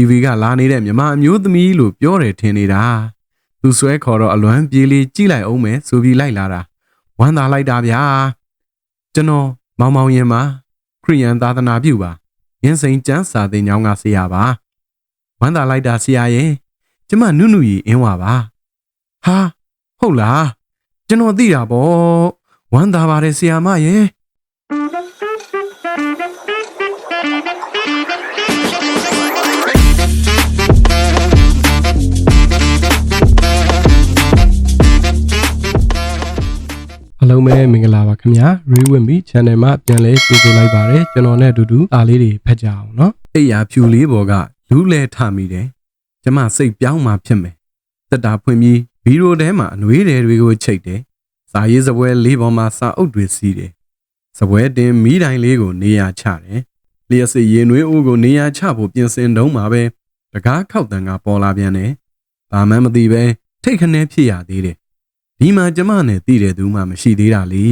TV ကလာနေတဲ့မြမအမျိုးသမီးလို့ပြောတယ်ထင်နေတာသူဆွဲခေါ်တော့အလွမ်းပြေးလေးကြည့်လိုက်အောင်မယ်ဆိုပြီးလိုက်လာတာဝမ်းသာလိုက်တာဗျာကျွန်တော်မောင်မောင်ရင်ပါခရိယန်သာသနာပြုပါရင်းစိန်ကျန်းစာသင်ကျောင်းကဆရာပါဝမ်းသာလိုက်တာဆရာရဲ့ကျမနုနုရီအင်းဝပါဟာဟုတ်လားကျွန်တော်သိတာပေါ့ဝမ်းသာပါတယ်ဆရာမရဲ့ လုံးပဲမင်္ဂလာပါခင်ဗျာ Rewinby Channel မှာပြန်လဲကြိုဆိုလိုက်ပါတယ်ကျွန်တော်နဲ့အတူတူအားလေးတွေဖတ်ကြအောင်နော်အိယာဖြူလေးပေါ်ကလူးလဲထမိတယ်ကျမစိတ်ပြောင်းမှဖြစ်မယ်တက်တာဖွင့်ပြီးဗီရိုထဲမှာအနှွေးတွေတွေကိုချိတ်တယ်စာရေးစပွဲလေးပေါ်မှာစာအုပ်တွေစီးတယ်စပွဲတင်မိတိုင်းလေးကိုနေရာချတယ်လျှက်စစ်ရင်နှွေးအိုးကိုနေရာချဖို့ပြင်ဆင်တုံးမှာပဲတကားခောက်တန်ကပေါ်လာပြန်တယ်ဘာမှမသိပဲထိတ်ခနဲဖြစ်ရသေးတယ် ဒီမှာကျမနဲ့တည်တဲ့သူမှမရှိသေးတာလေ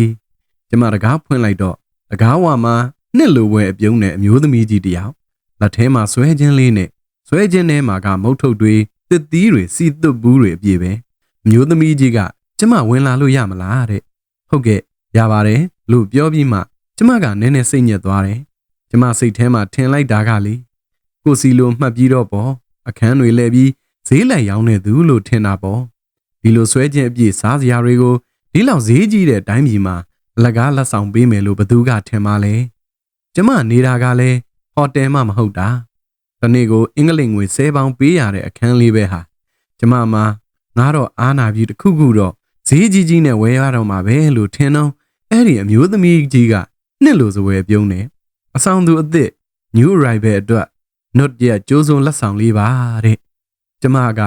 ကျမတကားဖွင့်လိုက်တော့တကားဝါမှာနှစ်လိုပွဲအပြုံးနဲ့အမျိုးသမီးကြီးတစ်ယောက်လက်ထဲမှာဆွဲခြင်းလေးနဲ့ဆွဲခြင်းထဲမှာကမုတ်ထုတ်တွေတစ်သီးတွေစီသွတ်ဘူးတွေအပြည့်ပဲအမျိုးသမီးကြီးကကျမဝင်လာလို့ရမလားတဲ့ဟုတ်ကဲ့ရပါတယ်လို့ပြောပြီးမှကျမကနည်းနည်းစိတ်ညစ်သွားတယ်ကျမစိတ်ထဲမှာထင်လိုက်တာကလေကိုစီလိုမှတ်ပြီးတော့ပေါ့အခန်းတွေလဲပြီးဈေးလိုက်ရောင်းနေသူလို့ထင်တာပေါ့ ဒီလိုဆွဲခြင်းအပြည့်စားစရာတွေကိုဒီလောက်ဈေးကြီးတဲ့တိုင်းပြည်မှာအလကားလက်ဆောင်ပေးမယ်လို့ဘသူကထင်ပါလဲကျမနေတာကလည်းဟိုတယ်မှမဟုတ်တာ။ဒီနေ့ကိုအင်္ဂလိပ်ငွေ10ပေါင်ပေးရတဲ့အခန်းလေးပဲဟာ။ကျမမှာငါတော့အားနာပြီးတစ်ခုခုတော့ဈေးကြီးကြီးနဲ့ဝယ်ရတော့မှာပဲလို့ထင်တော့အဲ့ဒီအမျိုးသမီးကြီးကနှစ်လိုစဝယ်ပြုံးနေ။အဆောင်သူအစ်စ် new arrival အတွက် note ရကျိုးစုံလက်ဆောင်လေးပါတဲ့။ကျမက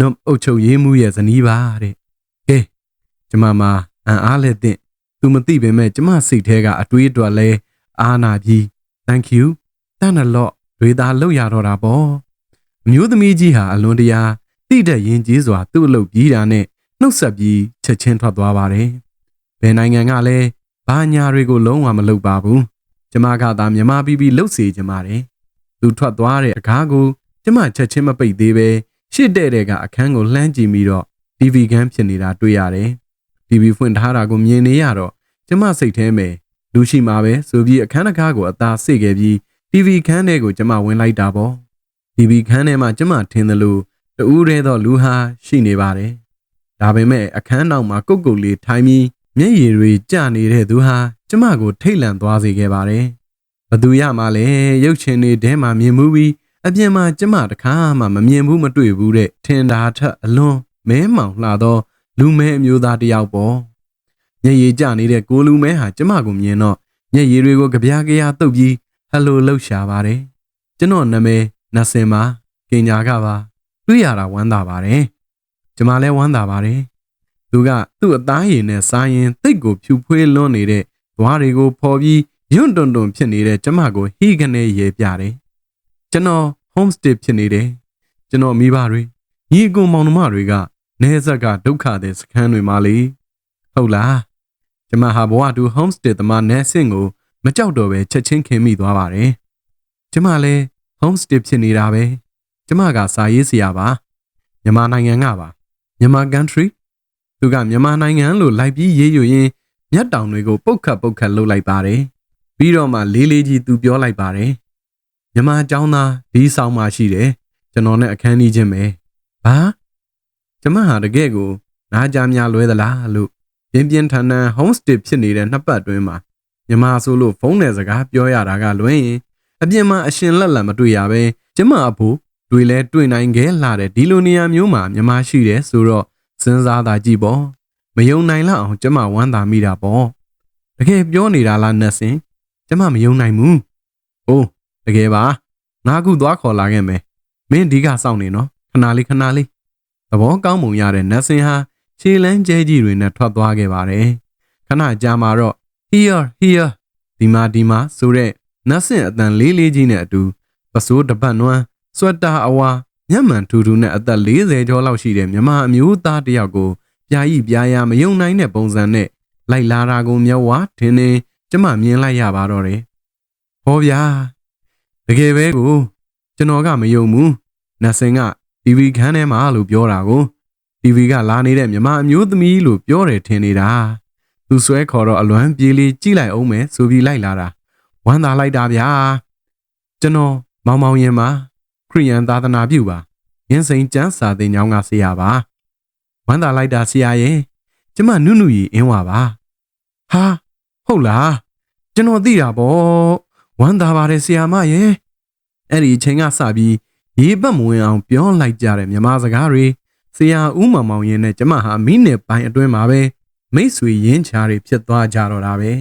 note အုပ်ချုပ်ရေးမှုရဲ့ဇနီးပါတဲ့။ဟေးကျမမှာအံအားလက်တဲ့သူမသိပေမဲ့ကျမစိတ်ထဲကအတွေးအတွက်လဲအားနာပြီး thank you တန်းတယ်လော့တွေသာလောက်ရတော့တာပေါ့အမျိုးသမီးကြီးဟာအလွန်တရာတိတဲ့ရင်ကြီးစွာသူ့အလုပ်ပြီးတာနဲ့နှုတ်ဆက်ပြီးချက်ချင်းထွက်သွားပါတယ်ဘယ်နိုင်ငံကလည်းဘာညာတွေကိုလုံးဝမလုပ်ပါဘူးကျမကသာမြမပြီးပြီးလှုပ်စေချင်ပါတယ်သူထွက်သွားတဲ့အခါကိုကျမချက်ချင်းမပိတ်သေးပဲ ရှစ်တဲ့တဲ့ကအခန်းကိုလှမ်းကြည့်ပြီးတော့ TV ခန်းဖြစ်နေတာတွေ့ရတယ် TV ဖွင့်ထားတာကိုမြင်နေရတော့ကျမစိတ်ထဲမှာလူရှိမှာပဲဆိုပြီးအခန်းတကားကိုအသာစိတ်ခဲ့ပြီး TV ခန်းထဲကိုကျမဝင်လိုက်တာပေါ့ TV ခန်းထဲမှာကျမထင်တယ်လို့တူးရဲတော့လူဟာရှိနေပါတယ်ဒါပေမဲ့အခန်းနောက်မှာကုတ်ကုတ်လေးထိုင်ပြီးမျက်ရည်တွေကျနေတဲ့သူဟာကျမကိုထိတ်လန့်သွားစေခဲ့ပါတယ်ဘသူရမှလဲရုပ်ရှင်တွေထဲမှာမြင်မှုပြီး အပြင်မှာကျမတခါမှမမြင်ဘူးမတွေ့ဘူးတဲ့ထင်တာထက်အလွန်မဲမောင်လှသောလူမဲအမျိုးသားတစ်ယောက်ပေါ့မျက်ရည်ကျနေတဲ့ကိုလူမဲဟာကျမကိုမြင်တော့မျက်ရည်တွေကိုကြပြားကြရာတုပ်ပြီးဟယ်လိုလှုပ်ရှားပါတယ်ကျွန်တော်နာမည်နတ်စင်ပါကင်ညာကပါတွေ့ရတာဝမ်းသာပါတယ်ကျမလည်းဝမ်းသာပါတယ်သူကသူ့အသားရည်နဲ့စားရင်တိတ်ကိုဖြူဖွေးလွန်းနေတဲ့သွားတွေကိုဖော်ပြီးယွန့်တွန်တွန်ဖြစ်နေတဲ့ကျမကိုဟိကနေရေပြတယ် ကျွန်တော် homestay ဖြစ်နေတယ်ကျွန်တော်မိဘတွေညီအကိုမောင်နှမတွေကနေဆက်ကဒုက္ခတဲ့စခန်းတွေမှာလေဟုတ်လားကျမဟာဘဝတူ homestay သမားနဲဆင့်ကိုမကြောက်တော့ပဲချက်ချင်းခင်မိသွားပါတယ်ကျမလည်း homestay ဖြစ်နေတာပဲကျမကစာရေးဆရာပါမြန်မာနိုင်ငံကပါမြန်မာ country သူကမြန်မာနိုင်ငံလို့လိုက်ပြီးရေးယူရင်းမျက်တောင်တွေကိုပုတ်ခတ်ပုတ်ခတ်လှုပ်လိုက်ပါတယ်ပြီးတော့မှလေးလေးကြီးသူပြောလိုက်ပါတယ် မြန်မာအကြောင်းသားဒီဆောင်မှရှိတယ်ကျွန်တော်နဲ့အခန်းကြီးချင်းပဲဘာကျမဟာတကယ်ကိုနားကြများလွဲသလားလို့ပြင်းပြင်းထန်ထန် homestay ဖြစ်နေတဲ့နှစ်ပတ်အတွင်းမှာမြန်မာဆိုလို့ဖုန်းနဲ့စကားပြောရတာကလွင်ရင်အပြင်မှာအရှင်လက်လက်မတွေ့ရပဲကျမအဖို့တွေ့လဲတွေ့နိုင်ခဲ့လာတဲ့ဒီလိုနေရာမျိုးမှာမြန်မာရှိတယ်ဆိုတော့စဉ်းစားတာကြည့်ပေါ့မယုံနိုင်လောက်အောင်ကျမဝမ်းသာမိတာပေါ့တကယ်ပြောနေတာလားနတ်စင်ကျမမယုံနိုင်ဘူး။အိုး တကယ်ပါငါခုသွားခေါ်လာခဲ့မယ်။မင်းဒီကစောင့်နေနော်ခဏလေးခဏလေးသဘောကောင်းပုံရတဲ့နတ်စင်ဟာခြေလန်းကျဲကြီးတွေနဲ့ထွက်သွားခဲ့ပါတယ်။ခဏကြာမှတော့ here here ဒီမှာဒီမှာဆိုတဲ့နတ်စင်အတန်လေးလေးကြီးနဲ့အတူပစိုးတပတ်နွမ်းဆွတ်တာအဝါမျက်မှန်ထူထူနဲ့အသက်40ကျော်လောက်ရှိတဲ့မြမအမျိုးသားတစ်ယောက်ကိုပြာဤပြာရမယုံနိုင်တဲ့ပုံစံနဲ့လိုက်လာတာကိုမျက်ဝါထင်းနေကျမမြင်လိုက်ရပါတော့တယ်။ဟောဗျာ တကယ်ပဲကို ကျွန်တော်ကမယုံဘူးနတ်စင်က TV ခန်းထဲမှာလို့ပြောတာကို TV ကလာနေတဲ့မြမအမျိုးသမီးလို့ပြောတယ်ထင်နေတာသူဆွဲခေါ်တော့အလွမ်းပြေးလေးကြည့်လိုက်အောင်မယ်ဆိုပြီးလိုက်လာတာဝမ်းသာလိုက်တာဗျာကျွန်တော်မောင်မောင်ရင်မှာခရိယန်သာသနာပြုပါရင်းစိန်ကျန်းစာသင်ကျောင်းကဆရာပါဝမ်းသာလိုက်တာဆရာရဲ့ကျမနုနုရီအင်းဝပါဟာဟုတ်လားကျွန်တော်သိတာပေါ့ ဝမ်းသာပါတယ်ဆရာမရဲ့အဲ့ဒီအချိန်ကစပြီးရေပတ်မဝင်အောင်ပြောလိုက်ကြတဲ့မြမစကားတွေဆရာဦးမောင်မောင်ရင်နဲ့ကျမဟာမိနစ်ပိုင်းအတွင်းမှာပဲမိတ်ဆွေရင်းချာတွေဖြစ်သွားကြတော့တာပဲ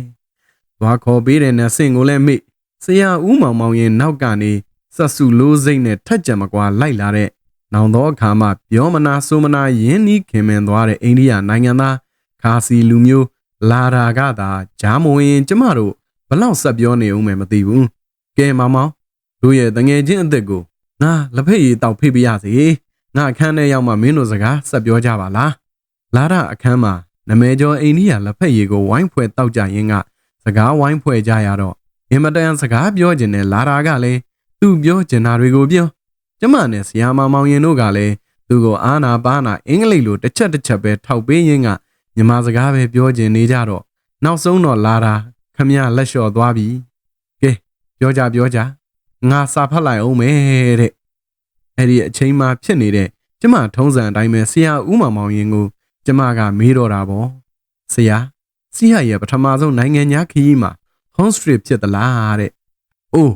သွားခေါ်ပေးတဲ့နဲ့ဆင့်ကိုလည်းမိဆရာဦးမောင်မောင်ရင်နောက်ကနေဆက်စုလို့စိတ်နဲ့ထက်ကြံမကွာလိုက်လာတဲ့နောင်တော့အခါမှပြောမနာဆိုမနာယင်းနီးခင်မင်သွားတဲ့အိန္ဒိယနိုင်ငံသားခါစီလူမျိုးလာတာကသာဂျာမဝင်ကျမတို့ ဘလောက်ဆက်ပြောနေဦးမယ်မသိဘူးကဲမောင်မောင်တို့ရဲ့တငယ်ချင်းအစ်စ်ကိုငါလက်ဖက်ရည်တောက်ဖိတ်ပြရစီငါအခန်းထဲရောက်မှမင်းတို့စကားဆက်ပြောကြပါလားလာတာအခန်းမှာနမဲကျော်အိန္ဒိယလက်ဖက်ရည်ကိုဝိုင်းဖွဲ့တောက်ကြရင်းကစကားဝိုင်းဖွဲ့ကြရတော့အင်မတန်စကားပြောကျင်တဲ့လာတာကလည်းသူ့ပြောကျင်တာတွေကိုပြောကျမနဲ့ဆရာမမောင်ရင်တို့ကလည်းသူ့ကိုအာနာပါနာအင်္ဂလိပ်လိုတစ်ချက်တစ်ချက်ပဲထောက်ပေးရင်းကညီမစကားပဲပြောကျင်နေကြတော့နောက်ဆုံးတော့လာတာ ခမရလက်လျှော့သွားပြီကဲပြောကြပြောကြငါစာဖတ်လိုက်အောင်မယ်တဲ့အဲ့ဒီအချိန်မှဖြစ်နေတဲ့ကျမထုံးစံအတိုင်းပဲဆရာဦးမောင်မောင်ရင်ကို ကျမကမေးတော့တာပေါ့ဆရာဆရာရဲ့ပထမဆုံးနိုင်ငံညာခရီးမှာ home street ဖြစ်သလားတဲ့။အိုး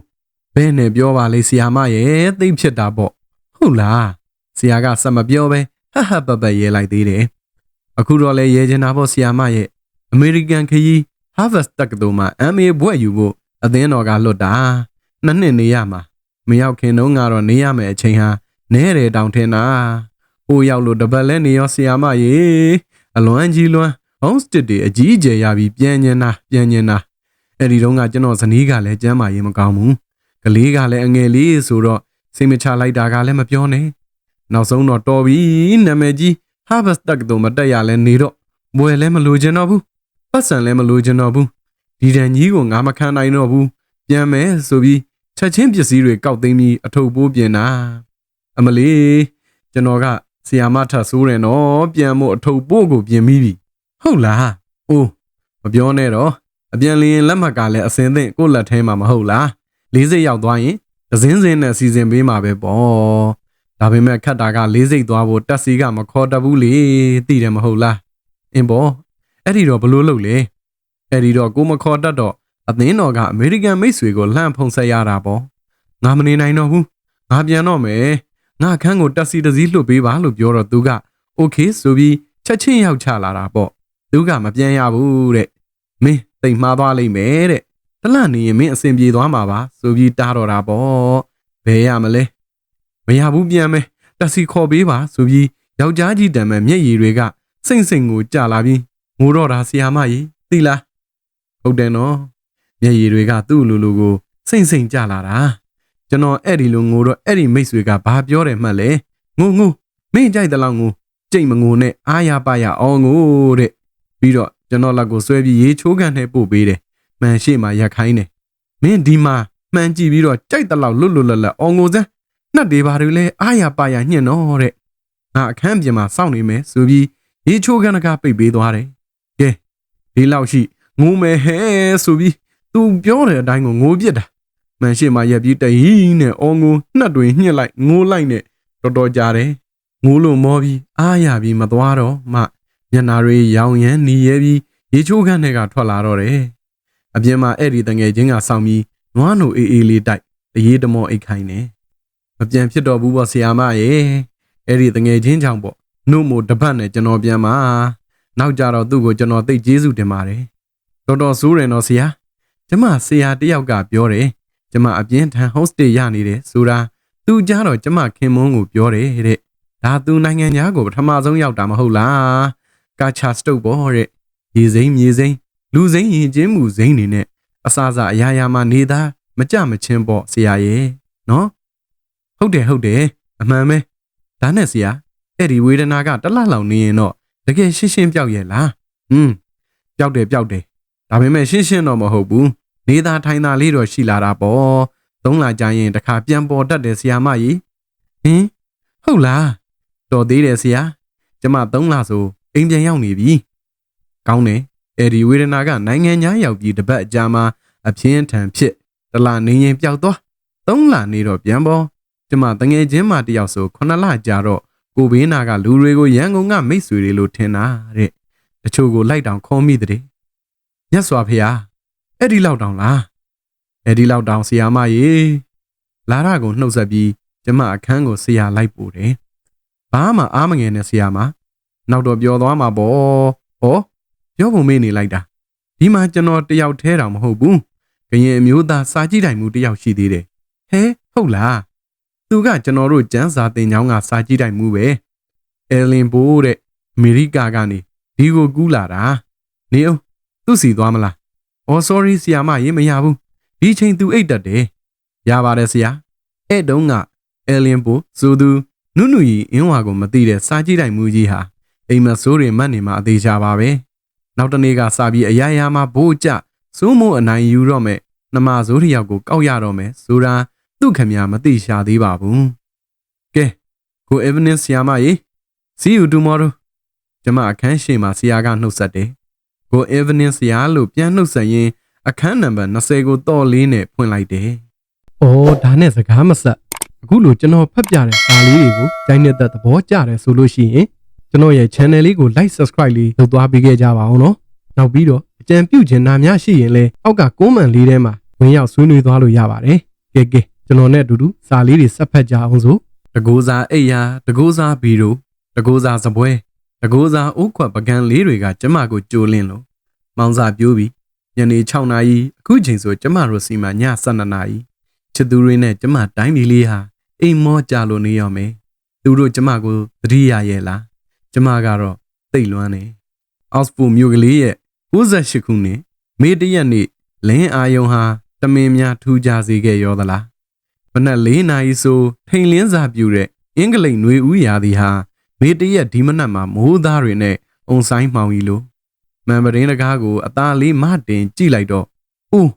ဘယ်နဲ့ပြောပါလေဆရာမရဲ့သိပ်ဖြစ်တာပေါ့။ဟုတ်လား။ဆရာကစမပြောပဲဟဟပပရဲလိုက်သေးတယ်။အခုတော့လဲရဲချင်တာပေါ့ဆရာမရဲ့ American ခရီး Harvard တက္ကသိုလ်မှာ MA ဘွဲ့ယူဖို့အသင်းတော်ကလွတ်တာ။နှစ်နှစ်နေရမှာမရောက်ခင်တုန်းကတော့နေရမယ်အချိန်ဟာနဲတယ်တောင်ထင်တာ။ဟိုရောက်လို့တပတ်လဲနေရောဆရာမရေအလွမ်းကြီးလွမ်း homestead တွေအကြီးအကျယ်ရပြီးပြန်ညင်တာပြန်ညင်တာအဲ့ဒီတုန်းကကျွန်တော်ဇနီးကလည်းကျမ်းမာရေးမကောင်းဘူးကလေးကလည်းအငယ်လေးဆိုတော့စိတ်မချလိုက်တာကလည်းမပြောနဲ့နောက်ဆုံးတော့တော်ပြီနာမည်ကြီး Harvest တက်တော့မတက်ရလဲနေတော့ဘွယ်လည်းမလိုချင်တော့ဘူး ပတ်စံလည်းမလိုချင်တော့ဘူးဒီတန်ကြီးကိုငါမခံနိုင်တော့ဘူးပြန်မယ်ဆိုပြီးချက်ချင်းပစ္စည်းတွေကောက်သိမ်းပြီးအထုပ်ပိုးပြင်တာအမလီကျွန်တော်ကဆီယာမထဆိုးတယ်နော်ပြန်မို့အထုပ်ပိုးကိုပြင်ပြီးပြီဟုတ်လားအိုးမပြောနဲ့တော့အပြန်လျင်လက်မှတ်ကလည်းအစင်းသင့်ကိုယ့်လက်ထဲမှာမဟုတ်လားလေးစိတ်ရောက်သွားရင်ဒဇင်းစင်းနဲ့စီစဉ်ပေးမှာပဲပေါ့ဒါပေမဲ့ခတ်တာကလေးစိတ်သွားဖို့တက်စီကမခေါ်တတ်ဘူးလေသိတယ်မဟုတ်လားအင်းပေါ့ အဲ့ဒီတော့ဘလို့လုပ်လဲအဲ့ဒီတော့ကိုမခေါ်တတ်တော့အသင်းတော်ကအမေရိကန်မိတ်ဆွေကိုလှမ်းဖုံဆက်ရတာပေါ့ငါမနေနိုင်တော့ဘူးငါပြန်တော့မယ်ငါခန်းကိုတက်စီတစ်စီးလွတ်ပေးပါလို့ပြောတော့သူကโอเคဆိုပြီးချက်ချင်းရောက်ချလာတာပေါ့သူကမပြန်ရဘူးတဲ့မင်းတိမ်မှားသွားလိမ့်မယ်တဲ့တလန့်နေရင်မင်းအဆင်ပြေသွားမှာပါဆိုပြီးတားတော့တာပေါ့ဘယ်ရမလဲမရဘူးပြန်မယ်တက်စီခေါ်ပေးပါဆိုပြီးယောက်ျားကြီးတံမဲ့မျက်ရည်တွေကစိမ့်စိမ့်ကိုကြာလာပြီး ငိုတော့တာဆီယာမကြီးသိလားဟုတ်တယ်နော်မျက်ရည်တွေကသူ့လူလူကိုစိမ့်စိမ့်ကြာလာတာကျွန်တော်အဲ့ဒီလိုငိုတော့အဲ့ဒီမိတ်ဆွေကဘာပြောတယ်မှတ်လဲငိုငိုမင်းကြိုက်တဲ့လောက်ငိုကြိတ်မငိုနဲ့အားရပါရအောင်ငိုတဲ့ပြီးတော့ကျွန်တော်လက်ကိုဆွဲပြီးရေချိုးကန်နဲ့ပို့ပေးတယ်။မှန်ရှိမှရက်ခိုင်းတယ်။မင်းဒီမှာမှန်ကြည့်ပြီးတော့ကြိုက်တလောက်လွတ်လွတ်လပ်လပ်အောင်ငိုစမ်းနှက်တွေဘာတွေလဲအားရပါရညှင့်တော့တဲ့။ငါအခန်းပြင်မှာစောင့်နေမယ်ဆိုပြီးရေချိုးကန်ကပိတ်ပေးသွားတယ်။ လေးလောက်ရှိငိုမယ်ဟဲ့ဆိုပြီးသူပြောတဲ့အတိုင်းကိုငိုပြစ်တာမန်ရှိမှာရက်ပြီးတဟီးနဲ့အောငိုနှက်တွင်ညှစ်လိုက်ငိုလိုက်နဲ့တော်တော်ကြတယ်ငိုလို့မောပြီးအားရပြီးမသွားတော့မှမျက်နာတွေရောင်ရမ်းနေရပြီးရေချိုးခန့်တွေကထွက်လာတော့တယ်အပြင်မှာအဲ့ဒီတငယ်ချင်းကဆောင်းပြီးနွားနိုအေးအေးလေးတိုက်တရေတမောအိတ်ခိုင်းနေမပြန်ဖြစ်တော့ဘူးပေါ့ဆရာမရေအဲ့ဒီတငယ်ချင်းကြောင့်ပေါ့နှုတ်မို့တပတ်နဲ့ကျွန်တော်ပြန်မှာ နောက်ကြတော့သူ့ကိုကျွန်တော်သိကျေးဇူးတင်ပါတယ်။တော်တော်ဆိုးတယ်နော်ဆရာ။ကျမဆရာတယောက်ကပြောတယ်။ကျမအပြင်းထန် hostel ရနေတယ်ဆိုတာသူကြတော့ကျမခင်မုန်းကိုပြောတယ်တဲ့။ဒါသူနိုင်ငံသားကိုပထမဆုံးရောက်တာမဟုတ်လား။ကာချာစတုတ်ပေါ့တဲ့ရေစိမ်းမြေစိမ်းလူစိမ်းရင်ချင်းမှုစိမ်းနေနဲ့အစစအရာရာမှာနေသားမကြမချင်းပေါ့ဆရာရဲ့နော်ဟုတ်တယ်ဟုတ်တယ်အမှန်ပဲဒါနဲ့ဆရာအဲ့ဒီဝေဒနာကတလလောက်နေရင်တော့ တကယ်ရှင်းရှင်းပြောက်ရဲ့လားဟွန်းပြောက်တယ်ပြောက်တယ်ဒါပေမဲ့ရှင်းရှင်းတော့မဟုတ်ဘူးနေသားထိုင်သားလေးတော့ရှိလာတာပေါ့သသုံးလကြာရင်တခါပြန်ပေါ်တတ်တယ်ဆရာမကြီးဟင်ဟုတ်လားတော်သေးတယ်ဆရာကျမသုံးလဆိုအိမ်ပြန်ရောက်နေပြီကောင်းတယ်အဲ့ဒီဝေဒနာကနိုင်ငံခြားရောက်ပြီးတပတ်အကြာမှာအပြင်းထန်ဖြစ်တလနေရင်ပျောက်သွားသုံးလနေတော့ပြန်ပေါ်ကျမတငယ်ချင်းမတယောက်ဆိုခုနှစ်လကြာတော့ ကိုဘေးနာကလူတွေကိုရန်ကုန်ကမိတ်ဆွေတွေလို့ထင်တာတဲ့တချို့ကိုလိုက်တောင်ခေါ်မိတဲ့မြတ်စွာဘုရားအဲ့ဒီလောက်တောင်လားအဲ့ဒီလောက်တောင်ဆရာမရေလာရကိုနှုတ်ဆက်ပြီးကျမအခန်းကိုဆရာလိုက်ပို့တယ်ဘာမှအားမငယ်နဲ့ဆရာမနောက်တော့ပြောသွားမှာပေါ့ဟောပြောပုံမေးနေလိုက်တာဒီမှာကျွန်တော်တယောက်တည်းတောင်မဟုတ်ဘူးကရင်အမျိုးသားစာကြည့်တိုင်မှုတယောက်ရှိသေးတယ်ဟဲဟုတ်လား သူကကျွန်တော်တို့ကျန်းစာတင်ကျောင်းကစာကြည့်တိုင်မှုပဲအဲလင်ဘိုးတဲ့အမေရိကကနေဒီကိုကူးလာတာနေအောင်သူ့စီသွားမလားအော် sorry ဆရာမရေမရဘူးဒီချိန်သူအိတ်တက်တယ်ရပါတယ်ဆရာအဲ့တုန်းကအဲလင်ဘိုးဆိုသူနုနုကြီးအင်းဝါကိုမသိတဲ့စာကြည့်တိုင်မှုကြီးဟာအိမ်မဆိုးတွေမှတ်နေမှာအသေးချပါပဲနောက်တနေ့ကစာပြီးအရာရာမှာဘိုးကျစိုးမိုးအနိုင်ယူတော့မယ်နှမဆိုးတစ်ယောက်ကိုကောက်ရတော့မယ်ဆိုတာ သူ့ခမညာမသိရှာသေးပါဘူးကဲကို evidence ဆရာမရေ see you tomorrow ကျမအခန်းရှိမှာဆရာကနှုတ်ဆက်တယ်ကို evidence ဆရာလို့ပြန်နှုတ်ဆက်ရင်အခန်းနံပါတ်20ကိုတော့လေးနဲ့ဖွင့်လိုက်တယ်။အော်ဒါနဲ့စကားမဆက်။အခုလိုကျွန်တော်ဖတ်ပြတဲ့စာလေးတွေကိုကြိုင်းနေတဲ့သဘောကျတယ်ဆိုလို့ရှိရင်ကျွန်တော်ရဲ့ channel လေးကို like subscribe လေးလုပ်သွားပေးခဲ့ကြပါအောင်နော်။နောက်ပြီးတော့အကြံပြုချင်တာများရှိရင်လည်းအောက်က comment လေးထဲမှာဝင်ရောက်ဆွေးနွေးသွားလို့ရပါတယ်။ကဲကဲ ကျွန်တော်နဲ့အတူတူစာလေးတွေဆက်ဖတ်ကြအောင်ဆိုတကိုးစားအိယာတကိုးစားဘီရိုတကိုးစားစပွဲတကိုးစားအိုးခွက်ပကံလေးတွေကကျမကိုကြိုးလင်းလို့မောင်စာပြိုးပြီးညနေ6နာရီအခုချိန်ဆိုကျမတို့စီမှာည12နာရီချစ်သူတွေနဲ့ကျမတိုင်းပြည်လေးဟာအိမ်မောကြလို့နေရမယ်သူတို့ကျမကိုသတိရရဲ့လားကျမကတော့သိတ်လွမ်းနေအောက်စဖို့မြို့ကလေးရဲ့68ခုနှစ်မေတရက်နေ့လင်းအာယုံဟာတမင်များထူးခြားစေခဲ့ရောသလားမ နက်၄နာရီဆိုထိန်လင်းစာပြူတဲ့အင်္ဂလိပ်ຫນွေဦးရာသီဟာမေတရက်ဒီမနက်မှာမိုးသားတွေနဲ့အုံဆိုင်မှောင်ကြီးလိုမန်ပရင်းတကားကိုအသားလေးမတင်ကြည့်လိုက်တော့အိုး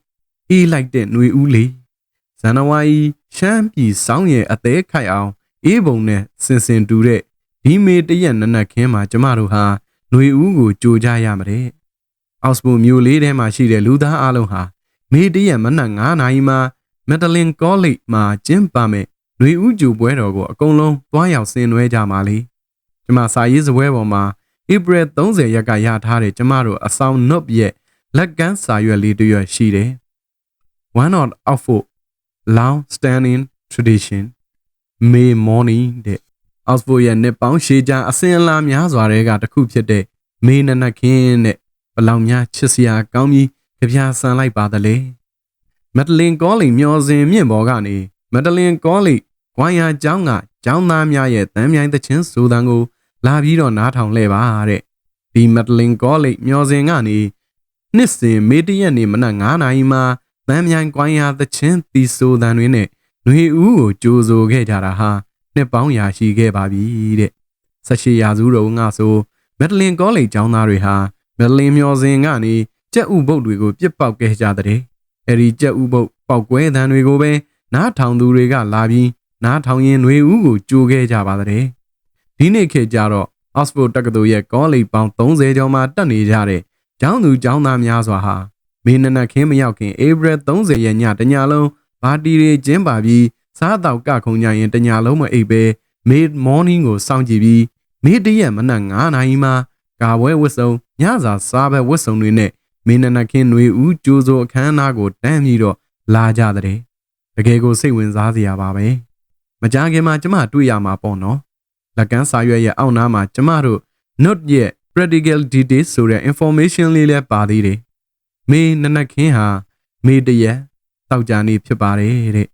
အေးလိုက်တဲ့ຫນွေဦးလေးဇန်နဝါရီရှမ်းပြည်စောင်းရဲ့အသေးခိုက်အောင်အေးပုံနဲ့စင်စင်တူတဲ့ဒီမေတရက်နနက်ခင်းမှာကျမတို့ဟာຫນွေဦးကိုကြိုကြရမှာတဲ့အောက်စပူမြို့လေးထဲမှာရှိတဲ့လူသားအလုံးဟာမေတရက်မနက်9နာရီမှာ မက်ဒလင်ကောလိပ်မှာကျင်းပမဲ့ຫນွေဦးကျူပွဲတော်ကိုအကုန်လုံးတွားရောက်ဆင်နွှဲကြပါလေ။ကျမစာရေးစပွဲပေါ်မှာဧပြီ30ရက်ကရထားတဲ့ကျမတို့အဆောင်နုပ်ရဲ့လက်ကမ်းစာရွက်လေးတစ်ရွက်ရှိတယ်။ One not out for long standing tradition May morning တဲ့ Oxford ရဲ့နှစ်ပေါင်းရှည်ကြာအစဉ်အလာများစွာတွေကတစ်ခုဖြစ်တဲ့မေနနခင်းတဲ့ဘလောင်များချစ်စရာကောင်းပြီးကြပြဆန်လိုက်ပါသလဲ။ မက်ဒလင်ကောလီမျော်စင်မြင့်ဘော်ကနေမက်ဒလင်ကောလီဝိုင်းယာကျောင်းကကျောင်းသားများရဲ့တမ်းမြိုင်းသချင်းဆိုတန်ကို လာပြီးတော့နားထောင်လဲပါတဲ့ဒီမက်ဒလင်ကောလီမျော်စင်ကနေနှစ်စဉ်မေတရက်နေ့မနက်9နာရီမှာတမ်းမြိုင်းကွိုင်းယာသချင်းတီဆိုတန်တွေနဲ့ຫນွေဦးကိုကြိုးဆိုခဲ့ကြတာဟာနှစ်ပေါင်းရာရှိခဲ့ပါပြီတဲ့18ရာစုတော်ငါဆိုမက်ဒလင်ကောလီကျောင်းသားတွေဟာမက်ဒလင်မျော်စင်ကနေကြက်ဥပုတ်တွေကိုပြစ်ပေါက်ခဲ့ကြတဲ့ အဲ့ဒီကြက်ဥပုတ်ပောက်ကွဲသံတွေကိုပဲနားထောင်သူတွေကလာပြီးနားထောင်ရင်ຫນွေဦးကိုကြိုးခဲ့ကြပါတဲ့ဒီနေ့ခေတ်ကျတော့ Oxford တက္ကသိုလ်ရဲ့ကောလိပ်ပေါင်း30ကျော်မှာတက်နေကြတဲ့ကျောင်းသူကျောင်းသားများစွာဟာမေနနက်ခင်းမရောက်ခင်ဧပြီ30ရက်ညတညလုံးဘာတီတွေကျင်းပါပြီးစားတောက်ကခုံကြရင်တညလုံးမအိပ်ပဲ mid morning ကိုစောင့်ကြည့်ပြီးမေတရက်မနက်9နာရီမှာကာဝဲဝတ်စုံညစာစားဘက်ဝတ်စုံတွေနဲ့ မင်းနနခင်းຫນွေဦးကျိုးစိုးအခမ်းအနားကိုတန်းပြီးတော့လာကြတဲ့တကယ်ကိုစိတ်ဝင်စားစရာပါပဲမကြခင်မှာကျမတွေ့ရမှာပေါ့နော်လက်ကမ်းစာရွက်ရဲ့အောက်နားမှာကျမတို့ note ရဲ့ practical details ဆိုတဲ့ information လေးလည်းပါသေးတယ်မေနနခင်းဟာမေတရက်တောက်ကြနေဖြစ်ပါတယ်တဲ့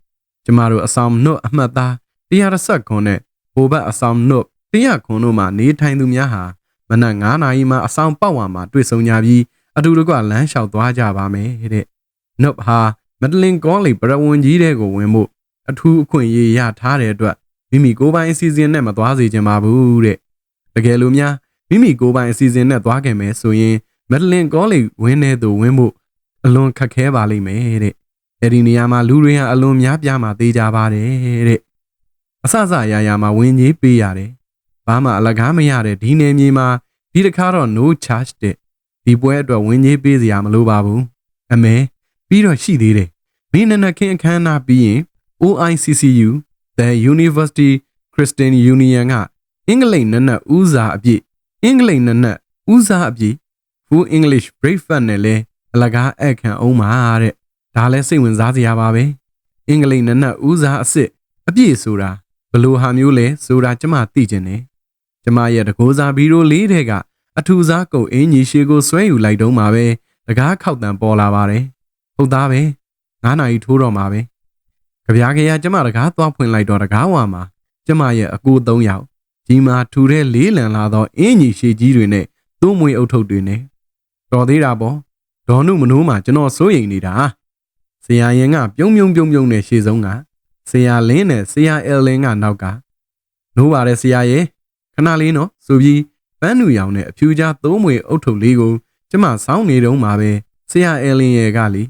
ကျမတို့အဆောင် note အမှတ်သား130ခွန်နဲ့ဘိုဘတ်အဆောင် note 100ခွန်တို့မှာနေထိုင်သူများဟာမနက်9နာရီမှာအဆောင်ပေါက်ဝါမှာတွေ့ဆုံကြပြီး အတူတကွလမ်းလျှောက်သွားကြပါမယ်တဲ့။နုပ်ဟာမဒလင်ကောလီပရဝန်ကြီးတဲ့ကိုဝင်ဖို့အထူးအခွင့်အရေးရထားတဲ့အတွက်မိမိကိုယ်ပိုင်အစီအစဉ်နဲ့မသွားစေချင်ပါဘူးတဲ့။တကယ်လို့များမိမိကိုယ်ပိုင်အစီအစဉ်နဲ့သွားခဲ့မယ်ဆိုရင်မဒလင်ကောလီဝင်းတဲ့သူဝင်းဖို့အလွန်ခက်ခဲပါလိမ့်မယ်တဲ့အဲ့ဒီနေရာမှာလူတွေဟာအလွန်များပြားမှသေးကြပါတယ်တဲ့အဆအဆအရာရာမှာဝင်ကြီးပေးရတယ်ဘာမှအလကားမရတဲ့ဒီနေမြေမှာဒီတစ်ခါတော့ no charge တဲ့ ဒီပွဲအတွက်ဝင်ကြီးပေးစရာမလိုပါဘူးအမေပြီးတော့ရှိသေးတယ်မင်းနနခင်းအခမ်းအနားပြီးရင် OICCU the University Christian Union ကအင်္ဂလိပ်နနက်ဦးစာအပြည့်အင်္ဂလိပ်နနက်ဦးစာအပြည့် full English breakfast နဲ့လဲအလကားအခန့်အောင်ပါတဲ့ဒါလဲစိတ်ဝင်စားစရာပါပဲအင်္ဂလိပ်နနက်ဦးစာအစ်စ်အပြည့်ဆိုတာဘလို့ဟာမျိုးလဲဆိုတာကျမသိချင်တယ်ကျမရဲ့တကိုးစားဗီဒီယိုလေးတဲ့က အထူစားကုတ်အင်းကြီးရှေကိုဆွဲယူလိုက်တော့မှာပဲတကားခောက်တံပေါ်လာပါတယ်ဟုတ်သားပဲ9နာရီထိုးတော့မှာပဲကြပြားကြရကျမတကားသွားဖွင့်လိုက်တော့တကားဝါမှာကျမရဲ့အကို3ယောက်ကြီးမာထူတဲ့လေးလံလာသောအင်းကြီးရှေကြီးတွေနဲ့သူ့မွေအုပ်ထုပ်တွေနဲ့တော်သေးတာပေါ့ဒေါ်နုမနိုးမှာကျွန်တော်စိုးရိမ်နေတာဆရာရင်ကပြုံးပြုံးပြုံးပြုံးနဲ့ရှေ့ဆုံးကဆရာလင်းနဲ့ဆရာအယ်လင်းကနောက်ကနိုးပါတယ်ဆရာရဲ့ခဏလေးနော်ဆိုပြီး ပန်းနူရောင်နဲ့အဖြူကြားသုံးမွေအုပ်ထုပ်လေးကိုကျမစောင်းနေတုန်းမှာပဲဆရာအယ်လင်းရဲ့ကလေ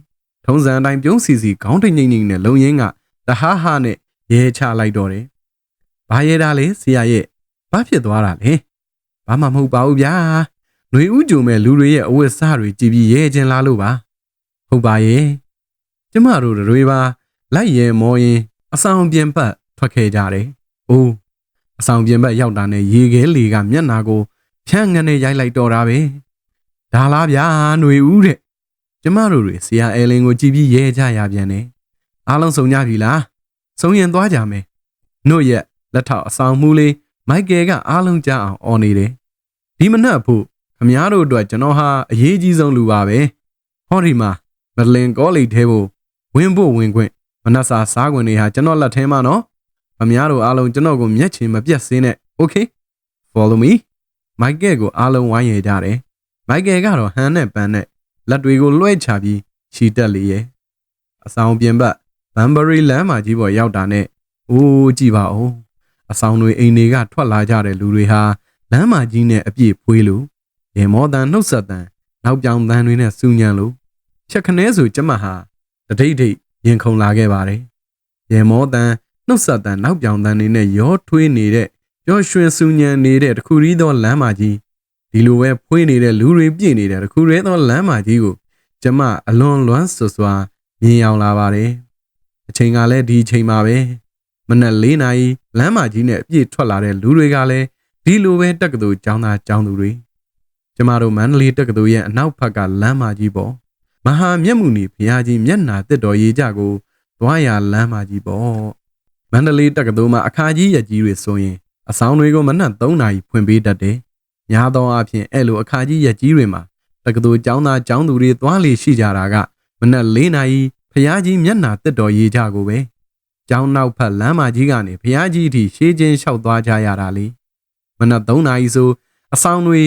ထုံးစံအတိုင်းပြုံးစီစီခေါင်းထိန်ငိမ့်ငိမ့်နဲ့လုံရင်းကတဟားဟာနဲ့ရဲချလိုက်တော့တယ်။ဘာရဲတာလဲဆရာရဲ့ဘာဖြစ်သွားတာလဲ။ဘာမှမဟုတ်ပါဘူးဗျာ။ຫນွေဥကြုံမဲ့လူတွေရဲ့အဝတ်စားတွေကြည်ပြီးရဲခြင်းလားလို့ပါ။ဟုတ်ပါရဲ့။ကျမတို့တွေပါလိုက်ရဲမောရင်အဆောင်ပြင်ပတ်ထွက်ခဲ့ကြတယ်။အိုးအဆောင်ပြင်ပတ်ရောက်တာနဲ့ရေခဲလေကမျက်နာကို ဖြန့်ငနဲ့ရိုက်လိုက်တော့တာပဲ။ဒါလားဗျာຫນွေဥတဲ့။ကျမတို့တွေဆရာအဲလင်ကိုကြည်ပြီးရဲကြရပြန်တယ်။အားလုံးစုံကြပြီလား။စုံရင်သွားကြမယ်။နှုတ်ရက်လက်ထောက်အဆောင်မှုလေးမိုက်ကယ်ကအားလုံးကြားအောင်អော်နေတယ်။ဒီမနက်ဖို့ခမားတို့အတွက်ကျွန်တော်ဟာအရေးကြီးဆုံးလူပါပဲ။ဟောဒီမှာမဒလင်ကောလိပ်ထဲဖို့ဝင်ဖို့ဝင်ခွင့်မနက်စာစားခွင့်တွေဟာကျွန်တော်လက်ထဲမှာနော်။ခမားတို့အားလုံးကျွန်တော်ကိုမျက်ချင်မပြတ်စင်းနဲ့ Okay follow me မိုက်ကယ်ကိုအားလုံးဝိုင်းရကြတယ်။မိုက်ကယ်ကတော့ဟန်နဲ့ပန်းနဲ့လက်တွေကိုလွှဲချပြီးခြီတက်လေရဲ့အဆောင်ပြင်ဘက်ဘန်ဘရီလမ်းမှာကြီးပေါ်ရောက်တာနဲ့အိုးကြည့်ပါဦးအဆောင်တွေအိမ်တွေကထွက်လာကြတဲ့လူတွေဟာလမ်းမကြီးနဲ့အပြည့်ဖွေးလို့ရေမောတန်နှုတ်ဆက်တန်နောက်ပြောင်တန်တွေနဲ့စူညံလို့ချက်ခနဲဆိုကျမဟာတဒိတ်ဒိတ်ရင်ခုန်လာခဲ့ပါတယ်ရေမောတန်နှုတ်ဆက်တန်နောက်ပြောင်တန်တွေနဲ့ရောထွေးနေတဲ့ ရောရွှင်စူညံနေတဲ့တခုရီးသောလမ်းမကြီးဒီလိုပဲဖွေးနေတဲ့လူတွေပြည့်နေတဲ့တခုရဲသောလမ်းမကြီးကိုကျမအလွန်လွမ်းဆွစွာမြင်ရောက်လာပါတယ်အချိန်ကလည်းဒီအချိန်မှာပဲမနက်၄နာရီလမ်းမကြီးနဲ့အပြည့်ထွက်လာတဲ့လူတွေကလည်းဒီလိုပဲတက္ကသိုလ်ကျောင်းသားကျောင်းသူတွေကျမတို့မန္တလေးတက္ကသိုလ်ရဲ့အနောက်ဘက်ကလမ်းမကြီးပေါ်မဟာမြတ်မူနီဘုရားကြီးမျက်နာတစ်တော်ရေးကြကိုသွားရလမ်းမကြီးပေါ်မန္တလေးတက္ကသိုလ်မှာအခါကြီးရက်ကြီးတွေဆိုရင် အဆောင်တွေကိုမနက်3နာရီဖွင့်ပေးတတ်တယ်။ညာသောအဖြစ်အဲ့လိုအခါကြီးရက်ကြီးတွေမှာတက္ကသိုလ်ကျောင်းသားကျောင်းသူတွေသွားလေရှိကြတာကမနက်၄နာရီဖျားကြီးမျက်နာတက်တော်ရေးကြကိုပဲကျောင်းနောက်ဖက်လမ်းမကြီးကနေဖျားကြီးအထိရှေးချင်းလျှောက်သွားကြရတာလေမနက်၃နာရီဆိုအဆောင်တွေ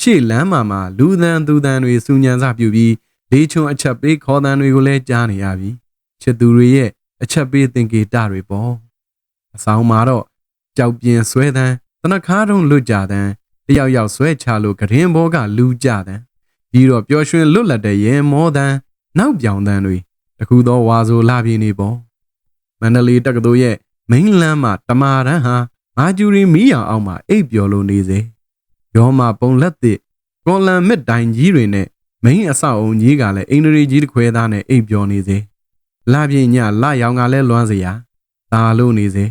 ရှေ့လမ်းမှာမှာလူသံသူသံတွေစူညံစပြုပြီးလေးချွန်အချက်ပေးခေါ်တံတွေကိုလည်းကြားနေရပြီချစ်သူတွေရဲ့အချက်ပေးသင်္ကေတတွေပေါ့အဆောင်မှာတော့ ကြောက်ပြင်းဆွဲတန်းတနခါတုံးလွတ်ကြတန်းတယောက်ယောက်ဆွဲချလို့ဂရင်ဘောကလူကြတန်းပြီးတော့ပျော်ရွှင်လွတ်လပ်တဲ့ရဲမောတန်းနောက်ပြောင်တန်းတွေတခုသောဝါဆိုလာပြင်းနေပေါ့မန္တလေးတက္ကသိုလ်ရဲ့မိန်းလန်းမှာတမာရန်ဟာမာကျူရီမီးရောင်အောက်မှာအိပ်ပျော်လို့နေစေရောမပုံလက်သစ်ကွန်လန်မစ်တိုင်ကြီးတွေနဲ့မိန်းအဆောက်အုံကြီးကလည်းအင်ဒရီကြီးတစ်ခွဲသားနဲ့အိပ်ပျော်နေစေလာပြင်းညလာရောင်ကလည်းလွမ်းစရာตาလို့နေစေ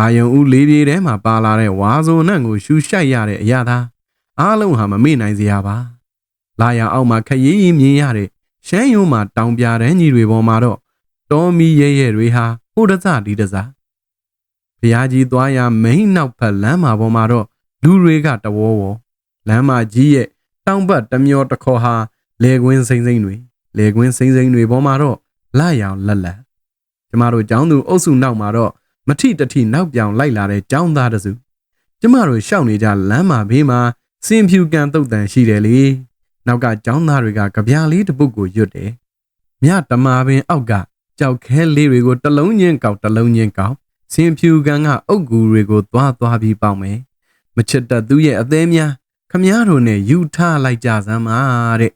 အာယုံဦးလေးပြေထဲမှာပါလာတဲ့ဝါဆိုနှံ့ကိုရှူရှိုက်ရတဲ့အရာသာအားလုံးဟာမမေ့နိုင်စရာပါလာရအောင်မှာခရီးရင်မြင်ရတဲ့ရှမ်းယုံမှာတောင်ပြတန်းကြီးတွေပေါ်မှာတော့တော်မီရဲရဲတွေဟာဟိုတစဒီတစဘုရားကြီးသွားရမိန်းနောက်ဖက်လမ်းမှာပေါ်မှာတော့လူတွေကတဝောဝောလမ်းမကြီးရဲ့တောင်ဘက်တမျောတခေါ်ဟာလေကွင်းစိမ့်စိမ့်တွေလေကွင်းစိမ့်စိမ့်တွေပေါ်မှာတော့လာရောင်လက်လက်ကျမတို့ကျောင်းသူအုပ်စုနောက်မှာတော့ မထိတထိနောက်ပြောင်လိုက်လာတဲ့ကျောင်းသားတစုကျမတို့ရှောက်နေကြလမ်းမှာဘေးမှာစင်ဖြူကန်တုတ်တန်ရှိတယ်လေနောက်ကကျောင်းသားတွေကကြပြားလေးတစ်ပုတ်ကိုရွတ်တယ်မြတမာပင်အောက်ကကြောက်ခဲလေးတွေကိုတလုံးချင်းကောက်တလုံးချင်းကောက်စင်ဖြူကန်ကအုတ်ဂူတွေကိုသွားသွားပြီးပေါက်မယ်မချစ်တတ်သူရဲ့အသေးများခမားတို့နဲ့ယူထားလိုက်ကြစမ်းပါတဲ့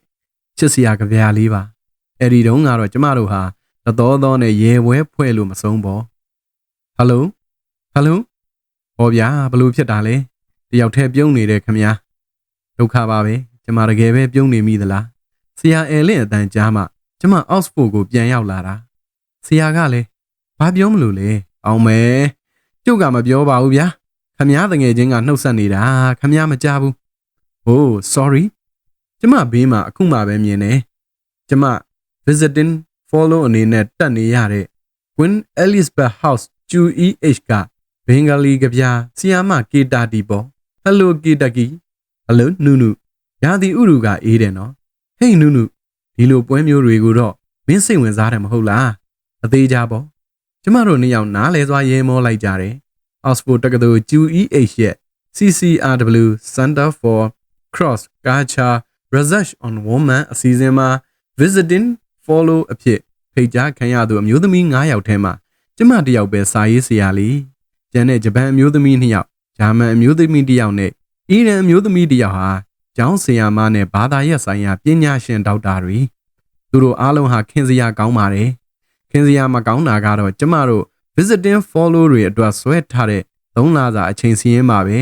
ချစ်စရာကြပြားလေးပါအဲ့ဒီတုန်းကတော့ကျမတို့ဟာတတတော်တော်နဲ့ရေပွဲဖွဲ့လို့မဆုံးပေါ့ ဟယ်လိုဟယ်လိုဟောဗျာဘလို့ဖြစ်တာလဲတယောက်တည်းပြုံးနေတဲ့ခမညာဒုက္ခပါပဲကျမတကယ်ပဲပြုံးနေမိသလားဆရာအဲလင့်အတန်ကြားမှကျမအောက်စဖို့ကိုပြန်ရောက်လာတာဆရာကလည်းဘာပြောမလို့လဲအောင်မယ်ကျုပ်ကမပြောပါဘူးဗျာခမညာတငယ်ချင်းကနှုတ်ဆက်နေတာခမညာမကြဘူးဟိုး sorry ကျမဘေးမှာအခုမှပဲမြင်တယ်ကျမ visiting follow အနေနဲ့တက်နေရတဲ့ Queen Elizabeth House 2EH ကဘင်္ဂလီကဗျာဆီယာမကေတာတီပေါ့ Hello ကေတကီ Hello နုနုရာသီဥရုကအေးတယ်နော် Hey နုနုဒီလိုပွဲမျိုးတွေကိုတော့မင်းစိတ်ဝင်စားတယ်မဟုတ်လားအသေးကြပေါ့ကျမတို့နှစ်ယောက်နားလဲစွာရဲမောလိုက်ကြတယ် Oxford တက္ကသိုလ် QEH ရဲ့ CCRW Center for Cross Culture Research on Women အစီအစဉ်မှာ Visiting Follow အဖြစ်ဖိတ်ကြားခံရသူအမျိုးသမီး9ယောက်ထဲမှာ ကျမတစ်ယောက်ပဲစာရေးဆရာလေးကျန်တဲ့ဂျပန်အမျိုးသမီး2ယောက်ဂျာမန်အမျိုးသမီး1ယောက်နဲ့အီရန်အမျိုးသမီး1ယောက်ဟာကျောင်းဆရာမနဲ့ဘာသာရပ်ဆိုင်ရာပညာရှင်ဒေါက်တာတွေသူတို့အားလုံးဟာခင်စရာကောင်းပါတယ်ခင်စရာမကောင်းတာကတော့ကျမတို့ visiting follow တွေအတွက်ဆွဲထားတဲ့3လစာအချိန်စီရင်ပါပဲ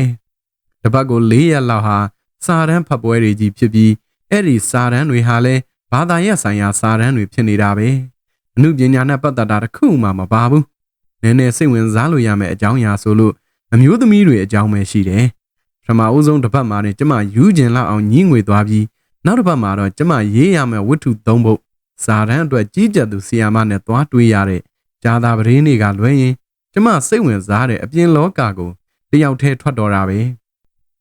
တစ်ပတ်ကို4ရက်လောက်ဟာစာတန်းဖတ်ပွဲတွေကြီးဖြစ်ပြီးအဲ့ဒီစာတန်းတွေဟာလည်းဘာသာရပ်ဆိုင်ရာစာတန်းတွေဖြစ်နေတာပဲ အမှုပညာနဲ့ပတ်သက်တာတစ်ခုမှမပါဘူးနည်းနည်းစိတ်ဝင်စားလို့ရမယ့်အကြောင်းအရာဆိုလို့အမျိုးသမီးတွေအကြောင်းပဲရှိတယ်ပထမအဦးဆုံးတစ်ပတ်မှာနေကျမယူကျင်လောက်အောင်ညှင်းငွေသွားပြီးနောက်တစ်ပတ်မှာတော့ကျမရေးရမယ့်ဝတ္ထုသုံးဖို့စာတန်းအတွက်ကြီးကြပ်သူဆီယာမနဲ့သွားတွေးရတဲ့ဂျာသာပရင်းတွေကလွှဲရင်ကျမစိတ်ဝင်စားတဲ့အပြင်လောကကိုတယောက်တည်းထွက်တော်တာပဲ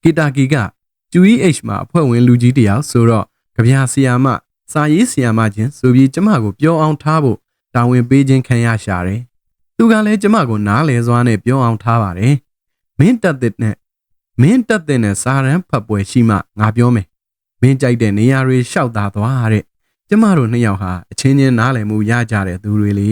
ဂီတာကီက QEH မှာအဖွဲ့ဝင်လူကြီးတယောက်ဆိုတော့ကြပြဆီယာမစာရေးဆီယာမချင်းဆိုပြီးကျမကိုပြောအောင်ထားဖို့ တာဝန်ပေးခြင်းခံရရှာတယ်သူကလည်းကျမကိုနားလဲစွာနဲ့ပြောအောင်ထားပါတယ်မင်းတက်တဲ့နဲ့မင်းတက်တဲ့နဲ့စာရန်ဖတ်ပွဲရှိမှငါပြောမယ်မင်းကြိုက်တဲ့နေရာတွေရှောက်သားသွားတဲ့ကျမတို့နှစ်ယောက်ဟာအချင်းချင်းနားလည်မှုရကြတဲ့သူတွေလေ